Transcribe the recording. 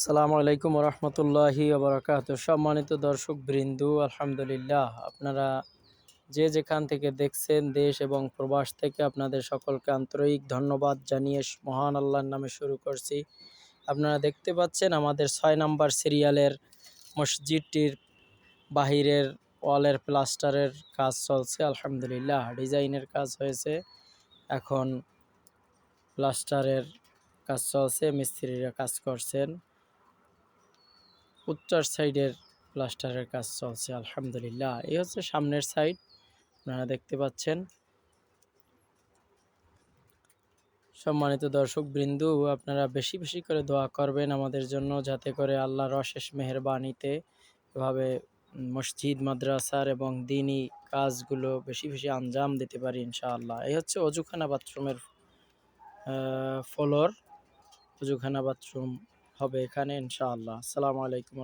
আসসালামু আলাইকুম রহমতুল্লাহি আবরাকাত সম্মানিত দর্শক বৃন্দু, আলহামদুলিল্লাহ। আপনারা যে যেখান থেকে দেখছেন, দেশ এবং প্রবাস থেকে আপনাদের সকলকে আন্তরিক ধন্যবাদ জানিয়ে মহান আল্লাহর নামে শুরু করছি। আপনারা দেখতে পাচ্ছেন আমাদের ছয় নাম্বার সিরিয়ালের মসজিদটির বাহিরের ওয়ালের প্লাস্টারের কাজ চলছে, আলহামদুলিল্লাহ। ডিজাইনের কাজ হয়েছে, এখন প্লাস্টারের কাজ চলছে, মিস্ত্রিরা কাজ করছেন। উত্তর সাইডের প্লাস্টারের কাজ চলছে, আলহামদুলিল্লাহ। এই হচ্ছে সামনের সাইড, আপনারা দেখতে পাচ্ছেন। সম্মানিত দর্শক বৃন্দু আপনারা বেশি বেশি করে দোয়া করবেন আমাদের জন্য, যাতে করে আল্লাহর অশেষ মেহরবানিতে এভাবে মসজিদ, মাদ্রাসার এবং দিনই কাজগুলো বেশি বেশি আঞ্জাম দিতে পারি, ইনশাআল্লাহ। এই হচ্ছে অজুখানা বাথরুমের ফ্লোর, অজুখানা বাথরুম। হবে এখানে ইনশাআল্লাহ। আসসালামু আলাইকুম